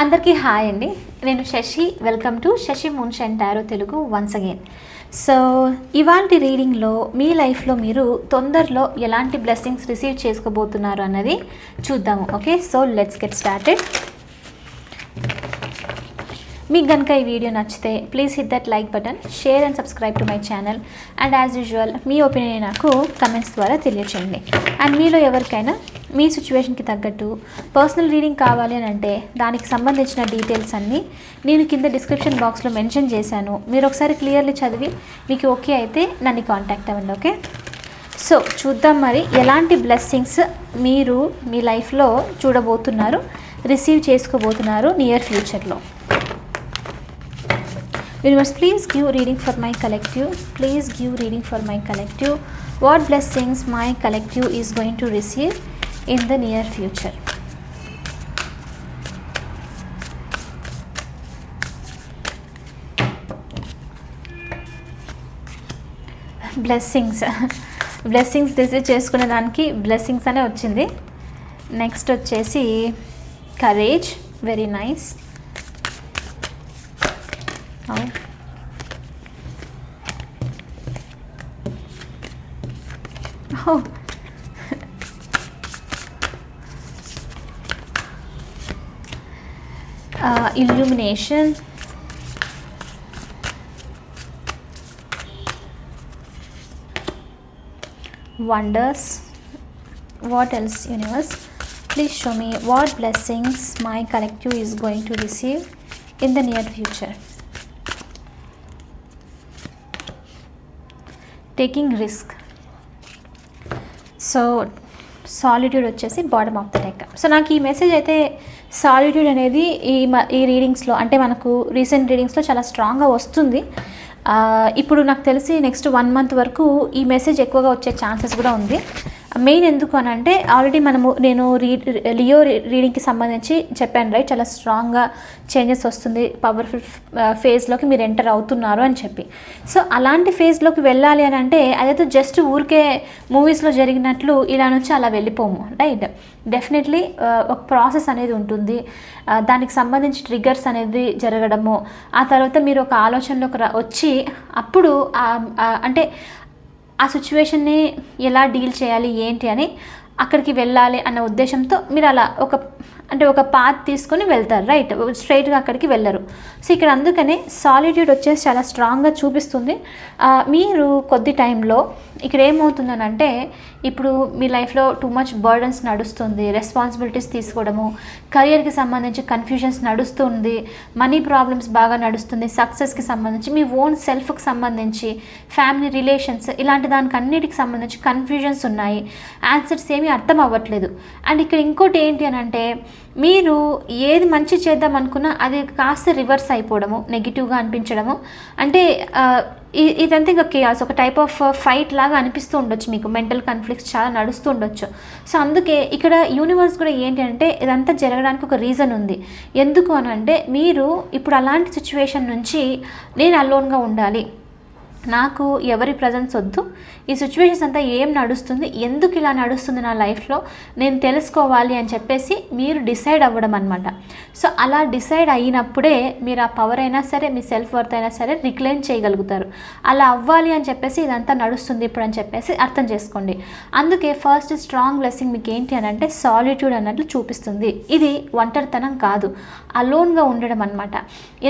అందరికీ హాయ్ అండి. నేను Sashi. Welcome to Sashi మున్షన్ tarot Telugu once again so ఇవాంటి రీడింగ్లో మీ లైఫ్లో మీరు తొందరలో ఎలాంటి బ్లెస్సింగ్స్ రిసీవ్ చేసుకోబోతున్నారు అన్నది చూద్దాము. Okay so let's get started మీకు కనుక ఈ వీడియో నచ్చితే please hit that like button share and subscribe to my channel and as usual me opinion నాకు కమెంట్స్ ద్వారా తెలియచేయండి. అండ్ మీలో ఎవరికైనా మీ సిచ్యువేషన్కి తగ్గట్టు పర్సనల్ రీడింగ్ కావాలి అని అంటే దానికి సంబంధించిన డీటెయిల్స్ అన్నీ నేను కింద డిస్క్రిప్షన్ బాక్స్లో మెన్షన్ చేశాను. మీరు ఒకసారి క్లియర్లీ చదివి మీకు ఓకే అయితే నన్ను కాంటాక్ట్ అవ్వండి ఓకే సో చూద్దాం మరి ఎలాంటి బ్లెస్సింగ్స్ మీరు మీ లైఫ్లో చూడబోతున్నారు రిసీవ్ చేసుకోబోతున్నారు నియర్ ఫ్యూచర్లో universe please give reading for my collective please give reading for my collective what blessings my collective is going to receive in the near future blessings blessings receive చేసుకునే దానికి blessings అనే వచ్చింది. Next వచ్చేసి courage very nice Oh. Oh. uh, illumination. Wonders. What else, universe? Please show me what blessings my collective is going to receive in the near future. Taking risk so solitude వచ్చేసి bottom of the neck so నాకు ఈ message అయితే solitude అనేది ఈ మ ఈ రీడింగ్స్లో అంటే మనకు రీసెంట్ రీడింగ్స్లో చాలా స్ట్రాంగ్గా వస్తుంది. ఇప్పుడు నాకు తెలిసి నెక్స్ట్ వన్ మంత్ వరకు ఈ మెసేజ్ ఎక్కువగా వచ్చే ఛాన్సెస్ కూడా ఉంది. మెయిన్ ఎందుకు అని అంటే ఆల్రెడీ మనము నేను రీ లియో రీడింగ్కి సంబంధించి చెప్పాను రైట్ చాలా స్ట్రాంగ్గా చేంజెస్ వస్తుంది. పవర్ఫుల్ ఫేజ్లోకి uh, మీరు ఎంటర్ అవుతున్నారు అని చెప్పి. సో అలాంటి ఫేజ్లోకి వెళ్ళాలి అని అంటే అదైతే జస్ట్ ఊరికే మూవీస్లో జరిగినట్లు ఇలా నుంచి అలా వెళ్ళిపోము రైట్ డెఫినెట్లీ uh, ఒక ప్రాసెస్ అనేది ఉంటుంది. Uh, దానికి సంబంధించి ట్రిగర్స్ అనేది జరగడము. ఆ తర్వాత మీరు ఒక ఆలోచనలోకి వచ్చి అప్పుడు um, అంటే ఆ సిచ్యువేషన్ని ఎలా డీల్ చేయాలి ఏంటి అని అక్కడికి వెళ్ళాలి అన్న ఉద్దేశంతో మీరు అలా ఒక అంటే ఒక పాత్ తీసుకొని వెళ్తారు రైట్ స్ట్రైట్గా అక్కడికి వెళ్ళరు. సో ఇక్కడ అందుకనే సాలిట్యూడ్ వచ్చేసి చాలా స్ట్రాంగ్గా చూపిస్తుంది. మీరు కొద్ది టైంలో ఇక్కడ ఏమవుతుందనంటే ఇప్పుడు మీ లైఫ్లో టూ మచ్ బర్డన్స్ నడుస్తుంది రెస్పాన్సిబిలిటీస్ తీసుకోవడము కెరియర్కి సంబంధించి కన్ఫ్యూజన్స్ నడుస్తుంది మనీ ప్రాబ్లమ్స్ బాగా నడుస్తుంది సక్సెస్కి సంబంధించి మీ ఓన్ సెల్ఫ్కి సంబంధించి ఫ్యామిలీ రిలేషన్స్ ఇలాంటి దానికి అన్నిటికి సంబంధించి కన్ఫ్యూజన్స్ ఉన్నాయి. ఆన్సర్స్ ఏమీ అర్థం అవ్వట్లేదు. అండ్ ఇక్కడ ఇంకోటి ఏంటి అని అంటే మీరు ఏది మంచి చేద్దాం అనుకున్నా అది కాస్త రివర్స్ అయిపోవడము నెగిటివ్గా అనిపించడము. అంటే ఇదంతా ఇంకా కేయాస్ ఒక టైప్ ఆఫ్ ఫైట్ లాగా అనిపిస్తూ ఉండొచ్చు మీకు. మెంటల్ కాన్ఫ్లిక్ట్స్ చాలా నడుస్తూ ఉండొచ్చు. సో అందుకే ఇక్కడ యూనివర్స్ కూడా ఏంటి అంటే ఇదంతా జరగడానికి ఒక రీజన్ ఉంది. ఎందుకు అని అంటే మీరు ఇప్పుడు అలాంటి సిచ్యువేషన్ నుంచి నేను అలోన్గా ఉండాలి. నాకు ఎవరి ప్రజెన్స్ వద్దు. ఈ సిచ్యువేషన్స్ అంతా ఏం నడుస్తుంది? ఎందుకు ఇలా నడుస్తుంది నా లైఫ్లో నేను తెలుసుకోవాలి అని చెప్పేసి మీరు డిసైడ్ అవ్వడం అనమాట సో అలా డిసైడ్ అయినప్పుడే మీరు ఆ పవర్ అయినా సరే మీ సెల్ఫ్ వర్త్ అయినా సరే రిక్లెయిమ్ చేయగలుగుతారు. అలా అవ్వాలి అని చెప్పేసి ఇదంతా నడుస్తుంది ఇప్పుడు అని చెప్పేసి అర్థం చేసుకోండి. అందుకే ఫస్ట్ స్ట్రాంగ్ బ్లెస్సింగ్ మీకు ఏంటి అని అంటే సాలిట్యూడ్ అన్నట్లు చూపిస్తుంది. ఇది ఒంటరితనం కాదు. అలోన్గా ఉండడం అనమాట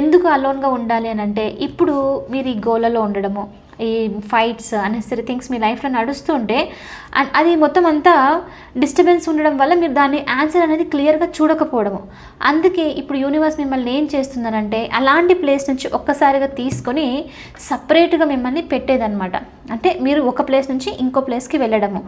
ఎందుకు అలోన్గా ఉండాలి అని అంటే ఇప్పుడు మీరు ఈ గోలలో ఉండడము ఈ ఫైట్స్ అనేసరి థింగ్స్ మీ లైఫ్లో నడుస్తుంటే అది మొత్తం అంతా డిస్టర్బెన్స్ ఉండడం వల్ల మీరు దాన్ని ఆన్సర్ అనేది క్లియర్గా చూడకపోవడము. అందుకే ఇప్పుడు యూనివర్స్ మిమ్మల్ని ఏం చేస్తుందనంటే అలాంటి ప్లేస్ నుంచి ఒక్కసారిగా తీసుకొని సపరేట్గా మిమ్మల్ని పెట్టేదన్నమాట. అంటే మీరు ఒక ప్లేస్ నుంచి ఇంకో ప్లేస్కి వెళ్ళడము.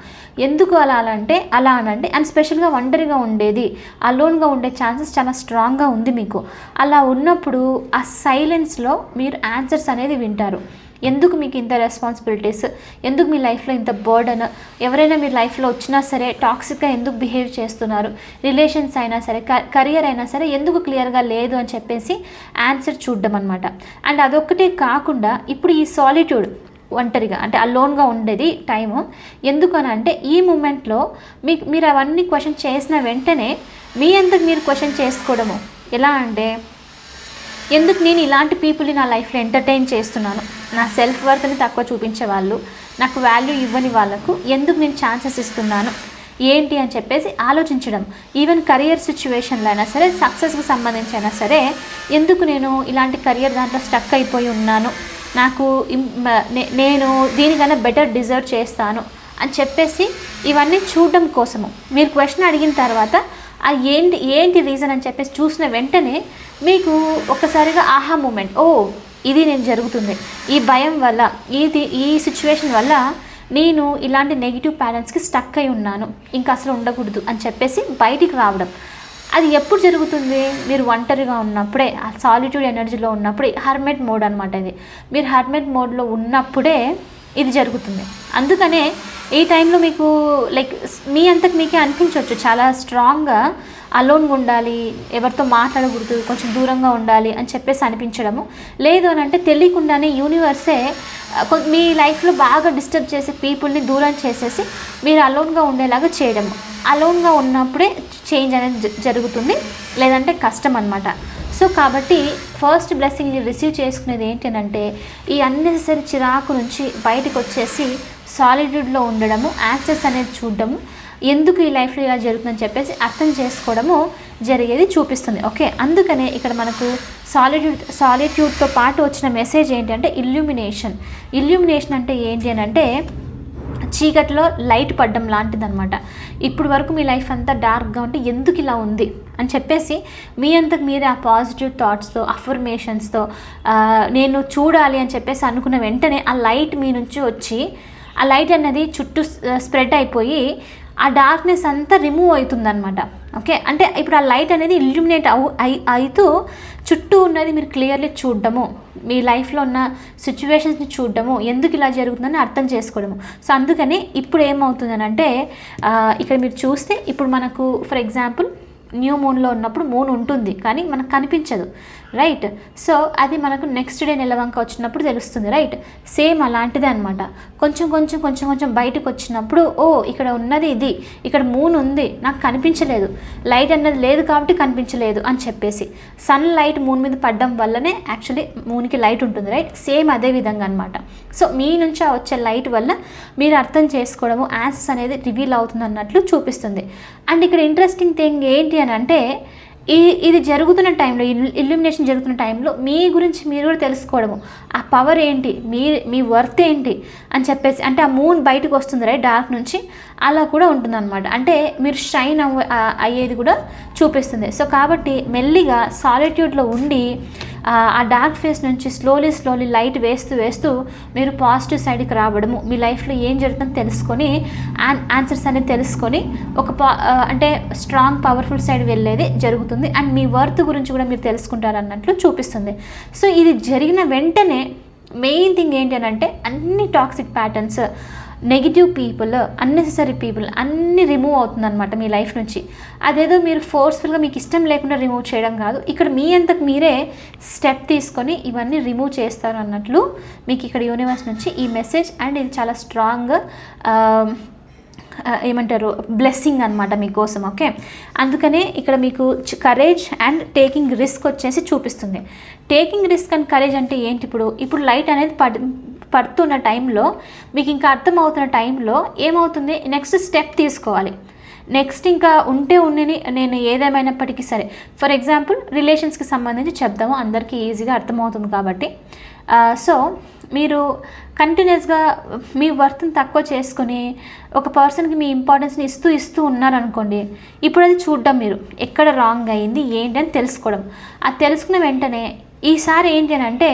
ఎందుకు అలా అలా అంటే అలా అనంటే అండ్ స్పెషల్గా ఒంటరిగా ఉండేది అలోన్గా ఉండే ఛాన్సెస్ చాలా స్ట్రాంగ్గా ఉంది మీకు. అలా ఉన్నప్పుడు ఆ సైలెన్స్లో మీరు ఆన్సర్స్ అనేది వింటారు. ఎందుకు మీకు ఇంత రెస్పాన్సిబిలిటీస్ ఎందుకు మీ లైఫ్లో ఇంత బర్డన్ ఎవరైనా మీ లైఫ్లో వచ్చినా సరే టాక్సిక్గా ఎందుకు బిహేవ్ చేస్తున్నారు? రిలేషన్స్ అయినా సరే కెరియర్ అయినా సరే ఎందుకు క్లియర్గా లేదు అని చెప్పేసి ఆన్సర్ చూడడం అనమాట అండ్ అదొక్కటే కాకుండా ఇప్పుడు ఈ సాలిట్యూడ్ ఒంటరిగా అంటే అలోన్గా ఉండేది టైము ఎందుకు అని అంటే ఈ మూమెంట్లో మీకు మీరు అవన్నీ క్వశ్చన్ చేసిన వెంటనే మీ అంతకు మీరు క్వశ్చన్ చేసుకోవడము? ఎలా అంటే ఎందుకు నేను ఇలాంటి పీపుల్ని నా లైఫ్లో ఎంటర్టైన్ చేస్తున్నాను? నా సెల్ఫ్ వర్త్ని తక్కువ చూపించే వాళ్ళు నాకు వాల్యూ ఇవ్వని వాళ్ళకు ఎందుకు నేను ఛాన్సెస్ ఇస్తున్నాను? ఏంటి అని చెప్పేసి ఆలోచించడం. ఈవెన్ కెరియర్ సిచ్యువేషన్లో అయినా సరే సక్సెస్కి సంబంధించి అయినా సరే ఎందుకు నేను ఇలాంటి కెరియర్ దాంట్లో స్టక్ అయిపోయి ఉన్నాను? నాకు నేను దీనికన్నా బెటర్ డిజర్వ్ చేస్తాను అని చెప్పేసి ఇవన్నీ చూడడం కోసము. మీరు క్వశ్చన్ అడిగిన తర్వాత ఆ ఏంటి ఏంటి రీజన్ అని చెప్పేసి చూసిన వెంటనే మీకు ఒక్కసారిగా ఆహా మూమెంట్ ఓ ఇది నేను జరుగుతుంది. ఈ భయం వల్ల ఇది ఈ సిచ్యువేషన్ వల్ల నేను ఇలాంటి నెగిటివ్ ప్యారెంట్స్కి స్టక్ అయి ఉన్నాను. ఇంకా అసలు ఉండకూడదు అని చెప్పేసి బయటికి రావడం. అది ఎప్పుడు జరుగుతుంది? మీరు ఒంటరిగా ఉన్నప్పుడే ఆ సాలిట్యూడ్ ఎనర్జీలో ఉన్నప్పుడే హర్మెట్ మోడ్ అనమాట ఇది. మీరు హర్మెట్ మోడ్లో ఉన్నప్పుడే ఇది జరుగుతుంది. అందుకనే ఈ టైంలో మీకు లైక్ మీ అంతకు మీకే అనిపించవచ్చు చాలా స్ట్రాంగ్గా అలోన్గా ఉండాలి ఎవరితో మాట్లాడకూడదు కొంచెం దూరంగా ఉండాలి అని చెప్పేసి అనిపించడము. లేదు అని అంటే తెలియకుండానే యూనివర్సే మీ లైఫ్లో బాగా డిస్టర్బ్ చేసే పీపుల్ని దూరం చేసేసి మీరు అలోన్గా ఉండేలాగా చేయడము. అలోన్గా ఉన్నప్పుడే చేంజ్ అనేది జ- జరుగుతుంది. లేదంటే కష్టం అనమాట సో కాబట్టి ఫస్ట్ బ్లెస్సింగ్ రిసీవ్ చేసుకునేది ఏంటంటే ఈ అన్నెసరీ చిరాకు నుంచి బయటకు వచ్చేసి సాలిడ్యూడ్లో ఉండడము యాక్సెస్ అనేది చూడడము ఎందుకు ఈ లైఫ్లో ఇలా జరుగుతుందని చెప్పేసి అర్థం చేసుకోవడము జరిగేది చూపిస్తుంది. ఓకే? అందుకనే ఇక్కడ మనకు సాలిట్యూడ్ సాలిట్యూడ్తో పాటు వచ్చిన మెసేజ్ ఏంటి అంటే ఇల్యూమినేషన్. ఇల్యూమినేషన్ అంటే ఏంటి అని అంటే చీకట్లో లైట్ పడ్డం లాంటిదనమాట ఇప్పుడు వరకు మీ లైఫ్ అంతా డార్క్గా ఉంటే ఎందుకు ఇలా ఉంది అని చెప్పేసి మీ అంతకు మీరే ఆ పాజిటివ్ థాట్స్తో అఫర్మేషన్స్తో నేను చూడాలి అని చెప్పేసి అనుకున్న వెంటనే ఆ లైట్ మీ నుంచి వచ్చి ఆ లైట్ అనేది చుట్టూ స్ప్రెడ్ అయిపోయి ఆ డార్క్నెస్ అంతా రిమూవ్ అవుతుందన్నమాట. ఓకే? అంటే ఇప్పుడు ఆ లైట్ అనేది ఇల్యూమినేట్ అవు అయి అవుతూ చుట్టూ ఉన్నది మీరు క్లియర్లీ చూడడము. మీ లైఫ్లో ఉన్న సిచ్యువేషన్స్ని చూడడము. ఎందుకు ఇలా జరుగుతుందని అర్థం చేసుకోవడము. సో అందుకని ఇప్పుడు ఏమవుతుందని అంటే ఇక్కడ మీరు చూస్తే ఇప్పుడు మనకు ఫర్ ఎగ్జాంపుల్ న్యూ మూన్లో ఉన్నప్పుడు మూన్ ఉంటుంది. కానీ మనకు కనిపించదు. రైట్? సో అది మనకు నెక్స్ట్ డే నిలవంక వచ్చినప్పుడు తెలుస్తుంది రైట్? సేమ్ అలాంటిదే అనమాట కొంచెం కొంచెం కొంచెం కొంచెం బయటకు వచ్చినప్పుడు ఓ ఇక్కడ ఉన్నది ఇది ఇక్కడ మూన్ ఉంది నాకు కనిపించలేదు. లైట్ అన్నది లేదు కాబట్టి కనిపించలేదు అని చెప్పేసి. సన్ లైట్ మూన్ మీద పడడం వల్లనే యాక్చువల్లీ మూన్కి లైట్ ఉంటుంది రైట్? సేమ్ అదే విధంగా అనమాట సో మీ నుంచి ఆ వచ్చే లైట్ వల్ల మీరు అర్థం చేసుకోవడము యాన్సర్స్ అనేది రివీల్ అవుతుంది అన్నట్లు చూపిస్తుంది. అండ్ ఇక్కడ ఇంట్రెస్టింగ్ థింగ్ ఏంటి అని అంటే ఇది జరుగుతున్న టైంలో ఇల్యూమినేషన్ జరుగుతున్న టైంలో మీ గురించి మీరు కూడా తెలుసుకోవడము. ఆ పవర్ ఏంటి? మీ మీ వర్త్ ఏంటి? అని చెప్పేసి అంటే ఆ మూన్ బయటకు వస్తుంది రైట్ డార్క్ నుంచి అలా కూడా ఉంటుందన్నమాట. అంటే మీరు షైన్ అయ్యేది కూడా చూపిస్తుంది. సో కాబట్టి మెల్లిగా సాలిట్యూడ్లో ఉండి ఆ డార్క్ ఫేస్ నుంచి స్లోలీ స్లోలీ లైట్ వేస్తూ వేస్తూ మీరు పాజిటివ్ సైడ్కి రావడము మీ లైఫ్లో ఏం జరుగుతుందో తెలుసుకొని ఆన్ ఆన్సర్స్ అనేది తెలుసుకొని ఒక పా అంటే స్ట్రాంగ్ పవర్ఫుల్ సైడ్ వెళ్ళేది జరుగుతుంది. అండ్ మీ వర్త్ గురించి కూడా మీరు తెలుసుకుంటారు అన్నట్లు చూపిస్తుంది. సో ఇది జరిగిన వెంటనే మెయిన్ థింగ్ ఏంటి అని అంటే అన్ని toxic patterns negative people unnecessary people అన్నీ రిమూవ్ అవుతుందన్నమాట మీ లైఫ్ నుంచి. అదేదో మీరు ఫోర్స్ఫుల్గా మీకు ఇష్టం లేకుండా రిమూవ్ చేయడం కాదు. ఇక్కడ మీ అంతకు మీరే స్టెప్ తీసుకొని ఇవన్నీ రిమూవ్ చేస్తారు అన్నట్లు మీకు ఇక్కడ యూనివర్స్ నుంచి ఈ మెసేజ్ అండ్ ఇది చాలా స్ట్రాంగ్ um, uh, ఏమంటారు బ్లెస్సింగ్ అనమాట మీకోసం ఓకే అందుకనే ఇక్కడ మీకు కరేజ్ అండ్ టేకింగ్ రిస్క్ వచ్చేసి చూపిస్తుంది. టేకింగ్ రిస్క్ అండ్ కరేజ్ అంటే ఏంటి ఇప్పుడు? ఇప్పుడు లైట్ అనేది పడ్ పడుతున్న టైంలో మీకు ఇంకా అర్థమవుతున్న టైంలో ఏమవుతుంది? నెక్స్ట్ స్టెప్ తీసుకోవాలి. నెక్స్ట్ ఇంకా ఉంటే ఉండని నేను ఏదేమైనప్పటికీ సరే. ఫర్ ఎగ్జాంపుల్ రిలేషన్స్కి సంబంధించి చెప్దాము. అందరికీ ఈజీగా అర్థమవుతుంది కాబట్టి. సో మీరు కంటిన్యూస్గా మీ వర్త్ని తక్కువ చేసుకొని ఒక పర్సన్కి మీ ఇంపార్టెన్స్ని ఇస్తూ ఇస్తూ ఉన్నారనుకోండి ఇప్పుడు అది చూడడం మీరు. ఎక్కడ రాంగ్ అయింది ఏంటి అని తెలుసుకోవడం. అది తెలుసుకున్న వెంటనే ఈసారి ఏంటి అని అంటే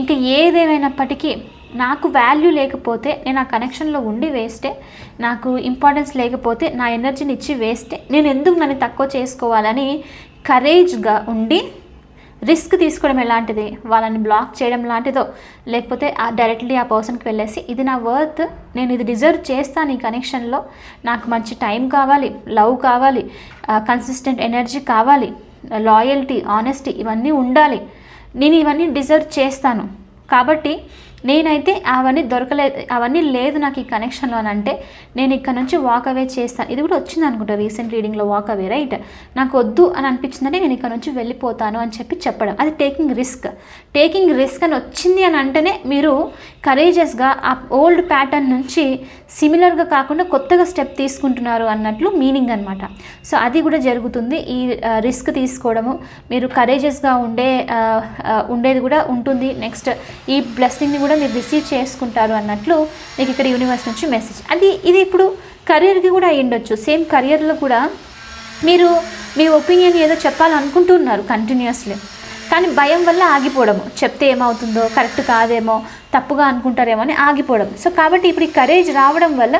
ఇంకా ఏదేమైనప్పటికీ నాకు వాల్యూ లేకపోతే నేను ఆ కనెక్షన్లో ఉండి వేస్టే నాకు ఇంపార్టెన్స్ లేకపోతే నా ఎనర్జీని ఇచ్చి వేస్టే నేను ఎందుకు నన్ను తక్కువ చేసుకోవాలని కరేజ్గా ఉండి రిస్క్ తీసుకోవడం ఎలాంటిది? వాళ్ళని బ్లాక్ చేయడం లాంటిదో లేకపోతే ఆ డైరెక్ట్లీ ఆ పర్సన్కి వెళ్ళేసి ఇది నా వర్త్ నేను ఇది డిజర్వ్ చేస్తాను ఈ కనెక్షన్లో నాకు మంచి టైం కావాలి లవ్ కావాలి కన్సిస్టెంట్ ఎనర్జీ కావాలి లాయల్టీ ఆనెస్టీ ఇవన్నీ ఉండాలి. నేను ఇవన్నీ డిజర్వ్ చేస్తాను. కాబట్టి నేనైతే అవన్నీ దొరకలేదు అవన్నీ లేదు నాకు ఈ కనెక్షన్లో అని అంటే నేను ఇక్కడ నుంచి వాక్ అవే చేస్తాను. ఇది కూడా వచ్చింది అనుకుంటా రీసెంట్ రీడింగ్లో వాక్ అవే రైట్ నాకు వద్దు అని అనిపించిందంటే నేను ఇక్కడ నుంచి వెళ్ళిపోతాను అని చెప్పి చెప్పడం. అది టేకింగ్ రిస్క్ టేకింగ్ రిస్క్ అని వచ్చింది అని అంటేనే మీరు కరేజెస్గా ఆ ఓల్డ్ ప్యాటర్న్ నుంచి సిమిలర్గా కాకుండా కొత్తగా స్టెప్ తీసుకుంటున్నారు అన్నట్లు మీనింగ్ అనమాట సో అది కూడా జరుగుతుంది. ఈ రిస్క్ తీసుకోవడము మీరు కరేజెస్గా ఉండే ఉండేది కూడా ఉంటుంది. నెక్స్ట్ ఈ బ్లెస్సింగ్ని కూడా మీరు రిసీవ్ చేసుకుంటారు అన్నట్లు మీకు ఇక్కడ యూనివర్స్ నుంచి మెసేజ్ అది ఇది ఇప్పుడు కెరియర్కి కూడా అయ్యి ఉండొచ్చు. సేమ్ కెరియర్లో కూడా మీరు మీ ఒపీనియన్ ఏదో చెప్పాలనుకుంటున్నారు కంటిన్యూస్లీ కానీ భయం వల్ల ఆగిపోవడము. చెప్తే ఏమవుతుందో కరెక్ట్ కాదేమో తప్పుగా అనుకుంటారేమో అని ఆగిపోవడం సో కాబట్టి ఇప్పుడు ఈ కరేజ్ రావడం వల్ల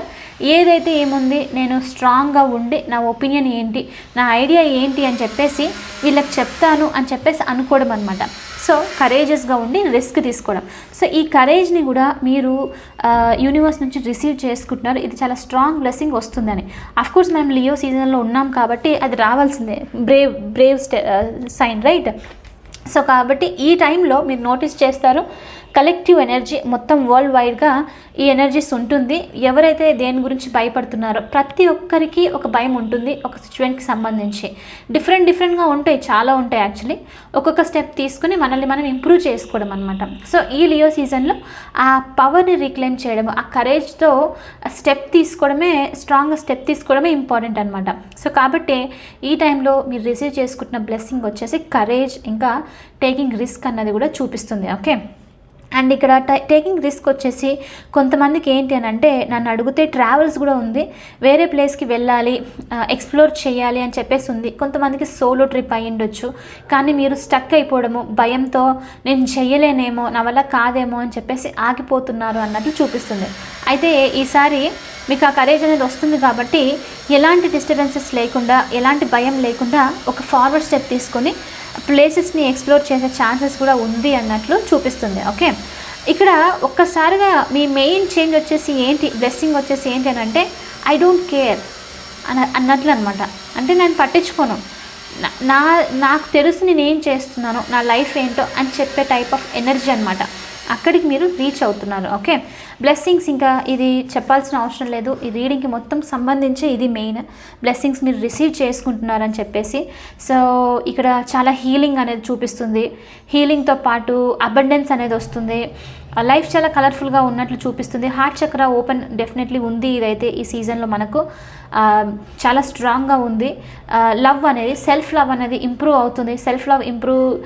ఏదైతే ఏముంది నేను స్ట్రాంగ్గా ఉండి నా ఒపీనియన్ ఏంటి నా ఐడియా ఏంటి అని చెప్పేసి వీళ్ళకి చెప్తాను అని చెప్పేసి అనుకోవడం అనమాట సో కరేజెస్గా ఉండి రిస్క్ తీసుకోవడం. సో ఈ కరేజ్ని కూడా మీరు యూనివర్స్ నుంచి రిసీవ్ చేసుకుంటున్నారు. ఇది చాలా స్ట్రాంగ్ బ్లెస్సింగ్ వస్తుందని. అఫ్ కోర్స్ మనం లియో సీజన్లో ఉన్నాం కాబట్టి అది రావాల్సిందే. Brave brave sign right so కాబట్టి ఈ టైంలో మీరు నోటీస్ చేస్తారు కలెక్టివ్ ఎనర్జీ మొత్తం వరల్డ్ వైడ్గా ఈ ఎనర్జీస్ ఉంటుంది. ఎవరైతే దేని గురించి భయపడుతున్నారో ప్రతి ఒక్కరికి ఒక భయం ఉంటుంది ఒక సిచ్యువేషన్కి సంబంధించి. డిఫరెంట్ డిఫరెంట్గా ఉంటాయి చాలా ఉంటాయి యాక్చువల్లీ ఒక్కొక్క స్టెప్ తీసుకుని మనల్ని మనం ఇంప్రూవ్ చేసుకోవడం అనమాట సో ఈ లియో సీజన్లో ఆ పవర్ని రీక్లెయిమ్ చేయడం ఆ కరేజ్తో స్టెప్ తీసుకోవడమే స్ట్రాంగ్ స్టెప్ తీసుకోవడమే ఇంపార్టెంట్ అనమాట సో కాబట్టి ఈ టైంలో మీరు రిసీవ్ చేసుకుంటున్న బ్లెస్సింగ్ వచ్చేసి కరేజ్ ఇంకా టేకింగ్ రిస్క్ అన్నది కూడా చూపిస్తుంది ఓకే అండ్ ఇక్కడ టేకింగ్ రిస్క్ వచ్చేసి కొంతమందికి ఏంటి అని అంటే నన్ను అడిగితే ట్రావెల్స్ కూడా ఉంది. వేరే ప్లేస్కి వెళ్ళాలి ఎక్స్ప్లోర్ చేయాలి అని చెప్పేసి ఉంది. కొంతమందికి సోలో ట్రిప్ అయి ఉండొచ్చు. కానీ మీరు స్టక్ అయిపోవడము భయంతో నేను చేయలేనేమో నా వల్ల కాదేమో అని చెప్పేసి ఆగిపోతున్నారు అన్నట్లు చూపిస్తుంది. అయితే ఈసారి మీకు ఆ కరేజ్ అనేది వస్తుంది కాబట్టి ఎలాంటి డిస్టర్బెన్సెస్ లేకుండా ఎలాంటి భయం లేకుండా ఒక ఫార్వర్డ్ స్టెప్ తీసుకొని ప్లేసెస్ని ఎక్స్ప్లోర్ చేసే ఛాన్సెస్ కూడా ఉంది అన్నట్లు చూపిస్తుంది ఓకే ఇక్కడ ఒక్కసారిగా మీ మెయిన్ చేంజ్ వచ్చేసి ఏంటి బ్లెస్సింగ్ వచ్చేసి ఏంటి అని అంటే ఐ డోంట్ కేర్ అన్న అన్నట్లు అనమాట అంటే నేను పట్టించుకోను. నా- నా నాకు తెలుసు నేను ఏం చేస్తున్నాను నా లైఫ్ ఏంటో అని చెప్పే టైప్ ఆఫ్ ఎనర్జీ అనమాట అక్కడికి మీరు రీచ్ అవుతున్నారు. ఓకే బ్లెస్సింగ్స్ ఇంకా ఇది చెప్పాల్సిన అవసరం లేదు. ఈ రీడింగ్కి మొత్తం సంబంధించి ఇది మెయిన్ బ్లెస్సింగ్స్ మీరు రిసీవ్ చేసుకుంటున్నారని చెప్పేసి. సో ఇక్కడ చాలా హీలింగ్ అనేది చూపిస్తుంది. హీలింగ్తో పాటు అబండెన్స్ అనేది వస్తుంది. Uh, లైఫ్ చాలా కలర్ఫుల్గా ఉన్నట్లు చూపిస్తుంది. హార్ట్ చక్ర ఓపెన్ డెఫినెట్లీ ఉంది ఇదైతే ఈ సీజన్లో మనకు. చాలా స్ట్రాంగ్గా ఉంది. లవ్ అనేది సెల్ఫ్ లవ్ అనేది ఇంప్రూవ్ అవుతుంది. సెల్ఫ్ లవ్ ఇంప్రూవ్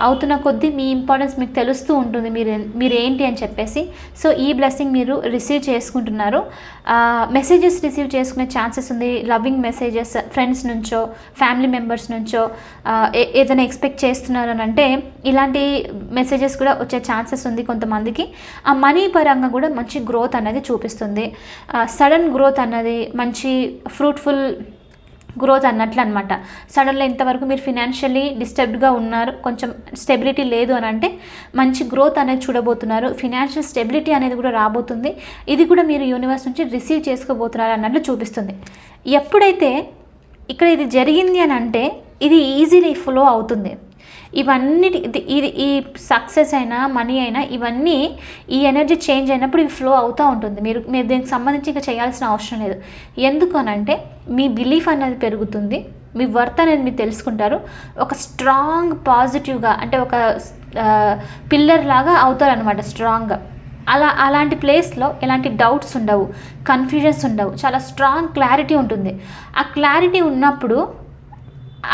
అవుతున్న కొద్దీ మీ ఇంపార్టెన్స్ మీకు తెలుస్తూ ఉంటుంది మీరు మీరు ఏంటి అని చెప్పేసి. సో ఈ బ్లెస్సింగ్ మీరు రిసీవ్ చేసుకుంటున్నారు. మెసేజెస్ రిసీవ్ చేసుకునే ఛాన్సెస్ ఉంది. లవింగ్ మెసేజెస్ ఫ్రెండ్స్ నుంచో ఫ్యామిలీ మెంబర్స్ నుంచో ఏ- ఏదైనా ఎక్స్పెక్ట్ చేస్తున్నారు అని అంటే ఇలాంటి మెసేజెస్ కూడా వచ్చే ఛాన్సెస్ ఉంది కొంతమందికి. ఆ మనీ పరంగా కూడా మంచి గ్రోత్ అనేది చూపిస్తుంది. సడన్ గ్రోత్ అన్నది మంచి మంచి ఫ్రూట్ఫుల్ గ్రోత్ అన్నట్లు అనమాట సడన్గా ఇంతవరకు మీరు ఫినాన్షియల్లీ డిస్టర్బ్డ్గా ఉన్నారు కొంచెం స్టెబిలిటీ లేదు అని అంటే మంచి గ్రోత్ అనేది చూడబోతున్నారు. ఫినాన్షియల్ స్టెబిలిటీ అనేది కూడా రాబోతుంది. ఇది కూడా మీరు యూనివర్స్ నుంచి రిసీవ్ చేసుకోబోతున్నారు అన్నట్లు చూపిస్తుంది. ఎప్పుడైతే ఇక్కడ ఇది జరిగింది అని అంటే ఇది ఈజీలీ ఫ్లో అవుతుంది. ఇవన్నీ ఇది- ఇది ఈ సక్సెస్ అయినా మనీ అయినా ఇవన్నీ ఈ ఎనర్జీ చేంజ్ అయినప్పుడు ఇవి ఫ్లో అవుతూ ఉంటుంది. మీరు మీరు దీనికి సంబంధించి ఇంకా చేయాల్సిన అవసరం లేదు. ఎందుకు అనంటే మీ బిలీఫ్ అనేది పెరుగుతుంది. మీ వర్త్ అనేది మీరు తెలుసుకుంటారు. ఒక స్ట్రాంగ్ పాజిటివ్గా అంటే ఒక పిల్లర్ లాగా అవుతారు అనమాట స్ట్రాంగ్గా అలా అలాంటి ప్లేస్లో ఎలాంటి డౌట్స్ ఉండవు. కన్ఫ్యూజన్స్ ఉండవు. చాలా స్ట్రాంగ్ క్లారిటీ ఉంటుంది. ఆ క్లారిటీ ఉన్నప్పుడు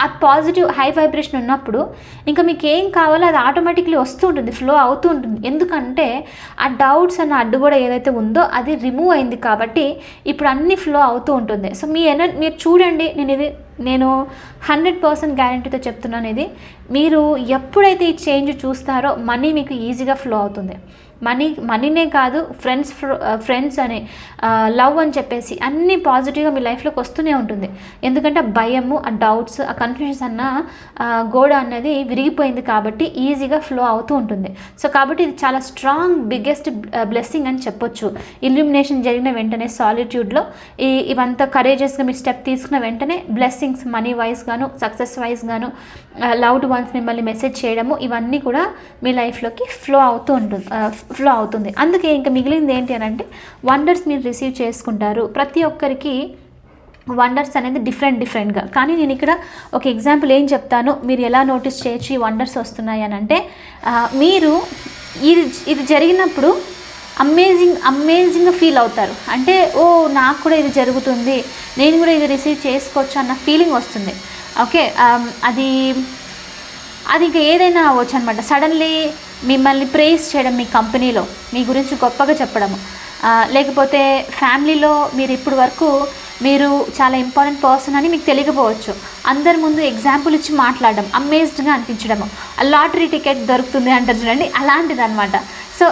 ఆ పాజిటివ్ హై వైబ్రేషన్ ఉన్నప్పుడు ఇంకా మీకు ఏం కావాలో అది ఆటోమేటిక్లీ వస్తూ ఉంటుంది ఫ్లో అవుతూ ఉంటుంది ఎందుకంటే ఆ డౌట్స్ అన్న అడ్డు కూడా ఏదైతే ఉందో అది రిమూవ్ అయింది కాబట్టి ఇప్పుడు అన్ని ఫ్లో అవుతూ ఉంటుంది. సో మీ ఎనర్ మీరు చూడండి నేను ఇది నేను హండ్రెడ్ పర్సెంట్ గ్యారంటీతో చెప్తున్నాను ఇది. మీరు ఎప్పుడైతే ఈ చేంజ్ చూస్తారో మనీ మీకు ఈజీగా ఫ్లో అవుతుంది. మనీ మనీనే కాదు ఫ్రెండ్స్ ఫ్రెండ్స్ uh, అనే uh, లవ్ అని చెప్పేసి అన్నీ పాజిటివ్గా మీ లైఫ్లోకి వస్తూనే ఉంటుంది. ఎందుకంటే ఆ భయము ఆ డౌట్స్ ఆ కన్ఫ్యూజన్స్ అన్న uh, గోడ అనేది విరిగిపోయింది కాబట్టి ఈజీగా ఫ్లో అవుతూ ఉంటుంది. సో కాబట్టి ఇది చాలా స్ట్రాంగ్ బిగ్గెస్ట్ బ్లెస్సింగ్ అని చెప్పొచ్చు. ఇల్యూమినేషన్ జరిగిన వెంటనే సాలిట్యూడ్లో ఈ ఇవంతా కరేజెస్గా మీరు స్టెప్ తీసుకున్న వెంటనే బ్లెస్సింగ్స్ మనీ వైజ్ గాను సక్సెస్ వైజ్ గాను లవ్డ్ వన్స్ మిమ్మల్ని మెసేజ్ చేయడము ఇవన్నీ కూడా మీ లైఫ్లోకి ఫ్లో అవుతూ ఉంటుంది ఫ్లో అవుతుంది. అందుకే ఇంకా మిగిలింది ఏంటి అని అంటే వండర్స్ మీరు రిసీవ్ చేసుకుంటారు. ప్రతి ఒక్కరికి వండర్స్ అనేది డిఫరెంట్ డిఫరెంట్గా కానీ నేను ఇక్కడ ఒక ఎగ్జాంపుల్ ఏం చెప్తాను? మీరు ఎలా నోటీస్ చేయొచ్చు ఈ వండర్స్ వస్తున్నాయి అని అంటే మీరు ఇది ఇది జరిగినప్పుడు అమేజింగ్ అమేజింగ్గా ఫీల్ అవుతారు. అంటే ఓ నాకు కూడా ఇది జరుగుతుంది. నేను కూడా ఇది రిసీవ్ చేసుకోవచ్చు అన్న ఫీలింగ్ వస్తుంది. ఓకే అది అది ఇంకా ఏదైనా అవ్వచ్చు అనమాట సడన్లీ మిమ్మల్ని ప్రేస్ చేయడం మీ కంపెనీలో మీ గురించి గొప్పగా చెప్పడము. లేకపోతే ఫ్యామిలీలో మీరు ఇప్పుడు వరకు మీరు చాలా ఇంపార్టెంట్ పర్సన్ అని మీకు తెలియకపోవచ్చు. అందరి ముందు ఎగ్జాంపుల్ ఇచ్చి మాట్లాడడం అమేజ్డ్గా అనిపించడము. లాటరీ టికెట్ దొరుకుతుంది అంటారు చూడండి అలాంటిది అనమాట సో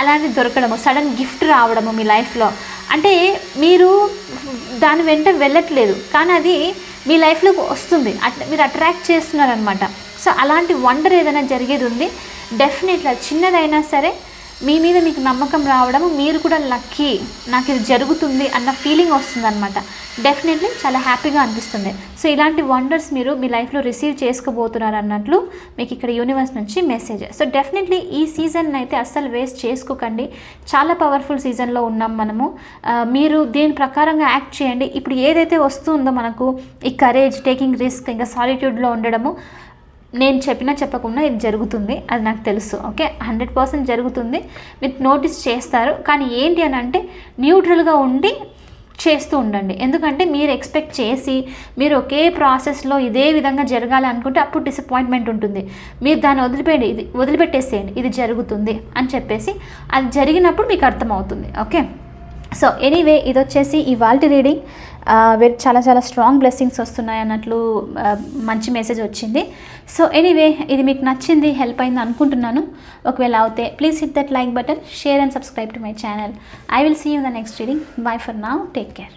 అలాంటిది దొరకడము సడన్ గిఫ్ట్ రావడము మీ లైఫ్లో అంటే మీరు దాని వెంట వెళ్ళట్లేదు కానీ అది మీ లైఫ్లోకి వస్తుంది. అట్ మీరు అట్రాక్ట్ చేస్తున్నారనమాట సో అలాంటి వండర్ ఏదైనా జరిగేది ఉంది. డెఫినెట్గా చిన్నదైనా సరే మీ మీద మీకు నమ్మకం రావడం మీరు కూడా లక్కీ నాకు ఇది జరుగుతుంది అన్న ఫీలింగ్ వస్తుంది అనమాట డెఫినెట్లీ చాలా హ్యాపీగా అనిపిస్తుంది. సో ఇలాంటి వండర్స్ మీరు మీ లైఫ్లో రిసీవ్ చేసుకోబోతున్నారు అన్నట్లు మీకు ఇక్కడ యూనివర్స్ నుంచి మెసేజ్ సో డెఫినెట్లీ ఈ సీజన్ అయితే అస్సలు వేస్ట్ చేసుకోకండి. చాలా పవర్ఫుల్ సీజన్లో ఉన్నాం మనము. మీరు దీని ప్రకారంగా యాక్ట్ చేయండి. ఇప్పుడు ఏదైతే వస్తుందో మనకు ఈ కరేజ్ టేకింగ్ రిస్క్ ఇంకా సాలిట్యూడ్లో ఉండడము నేను చెప్పినా చెప్పకుండా ఇది జరుగుతుంది అది నాకు తెలుసు ఓకే? హండ్రెడ్ పర్సెంట్ జరుగుతుంది మీరు నోటీస్ చేస్తారు. కానీ ఏంటి అని అంటే న్యూట్రల్గా ఉండి చేస్తూ ఉండండి. ఎందుకంటే మీరు ఎక్స్పెక్ట్ చేసి మీరు ఒకే ప్రాసెస్లో ఇదే విధంగా జరగాలి అనుకుంటే అప్పుడు డిసప్పాయింట్మెంట్ ఉంటుంది. మీరు దాన్ని వదిలిపెట్టి ఇది వదిలిపెట్టేసేయండి ఇది జరుగుతుంది అని చెప్పేసి అది జరిగినప్పుడు మీకు అర్థమవుతుంది ఓకే? సో ఎనీవే ఇది వచ్చేసి ఈ ఇవాల్టి రీడింగ్ వెరీ చాలా చాలా స్ట్రాంగ్ బ్లెస్సింగ్స్ వస్తున్నాయి అన్నట్లు మంచి మెసేజ్ వచ్చింది. సో ఎనీవే ఇది మీకు నచ్చింది హెల్ప్ అయింది అనుకుంటున్నాను. ఒకవేళ అవుతే please hit that like button share and subscribe to my channel I will see you the next reading bye for now take care